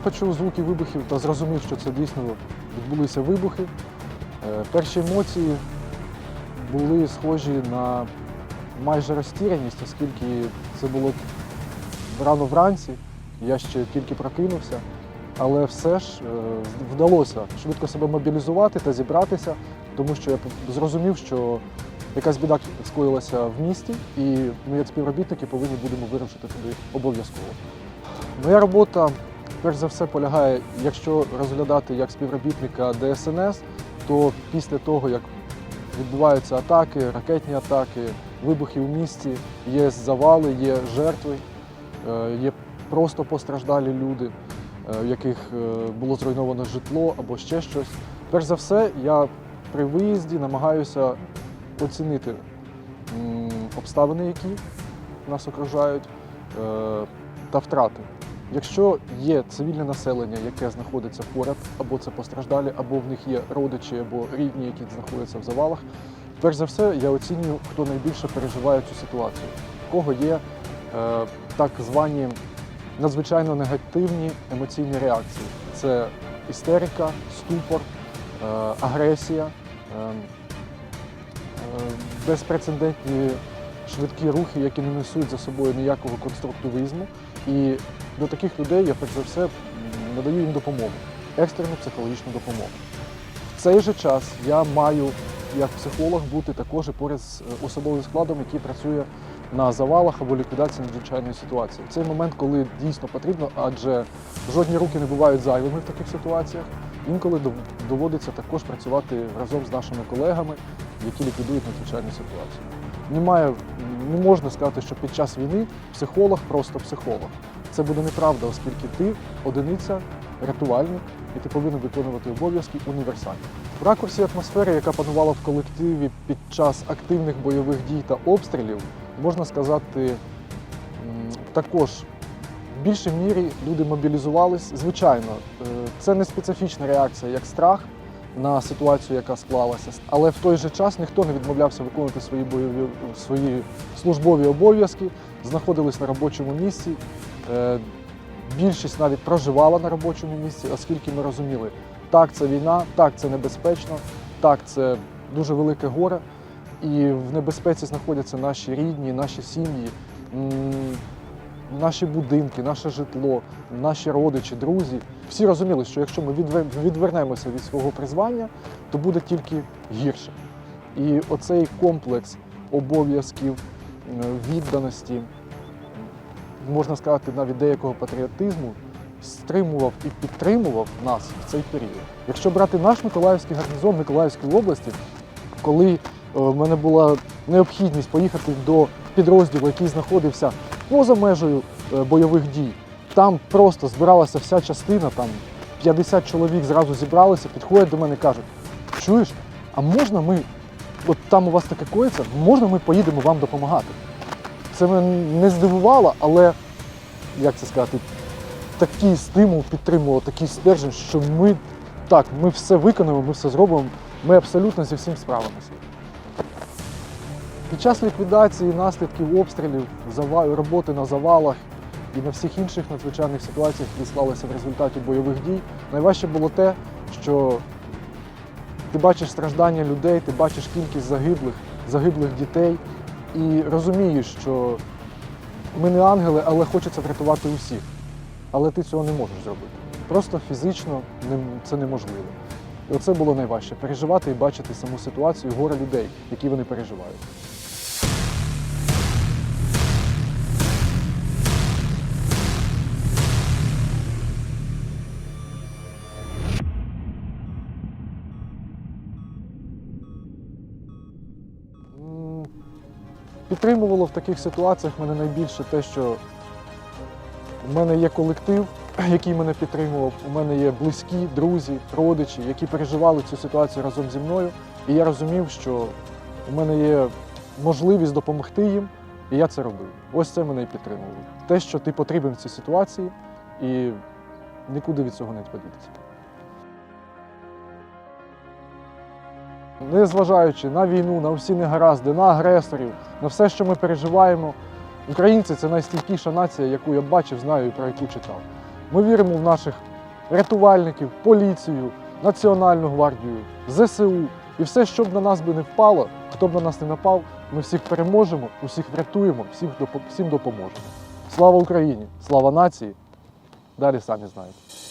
я почув звуки вибухів та зрозумів, що це дійсно відбулися вибухи, е, перші емоції були схожі на майже розтіраність, оскільки це було рано вранці, я ще тільки прокинувся. Але все ж е, вдалося швидко себе мобілізувати та зібратися, тому що я зрозумів, що якась біда скоїлася в місті, і ми, як співробітники, повинні будемо вирушити туди обов'язково. Моя робота, перш за все, полягає, якщо розглядати як співробітника ДСНС, то після того, як відбуваються атаки, ракетні атаки, вибухи в місті, є завали, є жертви, е, є просто постраждалі люди, е, в яких е, було зруйновано житло або ще щось. Перш за все, я при виїзді намагаюся оцінити обставини, які нас окружають, та втрати. Якщо є цивільне населення, яке знаходиться поряд, або це постраждалі, або в них є родичі або рідні, які знаходяться в завалах, перш за все я оцінюю, хто найбільше переживає цю ситуацію, в кого є е, так звані надзвичайно негативні емоційні реакції. Це істерика, ступор, е, агресія, е, е, безпрецедентні швидкі рухи, які не несуть за собою ніякого конструктивізму. І до таких людей я перш за все надаю їм допомогу, екстрену психологічну допомогу. В цей же час я маю як психолог бути також і поряд з е, особовим складом, який працює на завалах або ліквідації надзвичайної ситуації. Цей момент, коли дійсно потрібно, адже жодні руки не бувають зайвими в таких ситуаціях. Інколи доводиться також працювати разом з нашими колегами, які ліквідують надзвичайну ситуацію. Немає, не можна сказати, що під час війни психолог просто психолог. Це буде неправда, оскільки ти одиниця, рятувальник, і ти повинен виконувати обов'язки універсальні. В ракурсі атмосфери, яка панувала в колективі під час активних бойових дій та обстрілів, можна сказати, також в більшій мірі люди мобілізувались. Звичайно, е, це не специфічна реакція, як страх на ситуацію, яка склалася, але в той же час ніхто не відмовлявся виконувати свої бойові свої службові обов'язки, знаходились на робочому місці. Е, Більшість навіть проживала на робочому місці, оскільки ми розуміли, так, це війна, так, це небезпечно, так, це дуже велике горе, і в небезпеці знаходяться наші рідні, наші сім'ї, наші будинки, наше житло, наші родичі, друзі. Всі розуміли, що якщо ми відвер- відвернемося від свого призвання, то буде тільки гірше. І оцей комплекс обов'язків, е, відданості, можна сказати, навіть деякого патріотизму стримував і підтримував нас в цей період. Якщо брати наш Миколаївський гарнізон Миколаївської області, коли е, в мене була необхідність поїхати до підрозділу, який знаходився поза межею е, бойових дій, там просто збиралася вся частина, там 50 чоловік зразу зібралися, підходять до мене і кажуть, чуєш, а можна ми, от там у вас таке коїться, можна ми поїдемо вам допомагати? Це мене не здивувало, але як це сказати, такий стимул підтримував, такий стержень, що ми так, ми все виконаємо, ми все зробимо, ми абсолютно зі всім справимося. Під час ліквідації наслідків обстрілів, роботи на завалах і на всіх інших надзвичайних ситуаціях, які склалися в результаті бойових дій, найважче було те, що ти бачиш страждання людей, ти бачиш кількість загиблих, загиблих дітей і розумієш, що ми не ангели, але хочеться врятувати усіх. Але ти цього не можеш зробити. Просто фізично це неможливо. І оце було найважче переживати і бачити саму ситуацію, горе людей, які вони переживають. Підтримувало в таких ситуаціях мене найбільше те, що у мене є колектив, який мене підтримував. У мене є близькі, друзі, родичі, які переживали цю ситуацію разом зі мною. І я розумів, що у мене є можливість допомогти їм, і я це робив. Ось це мене і підтримувало. Те, що ти потрібен в цій ситуації, і нікуди від цього не подітися. Незважаючи на війну, на всі негаразди, на агресорів, на все, що ми переживаємо, українці це найстійкіша нація, яку я бачив, знаю і про яку читав. Ми віримо в наших рятувальників, поліцію, Національну гвардію, ЗСУ. І все, що б на нас би не впало, хто б на нас не напав, ми всіх переможемо, усіх врятуємо, допо- всім допоможемо. Слава Україні! Слава нації! Далі самі знаєте.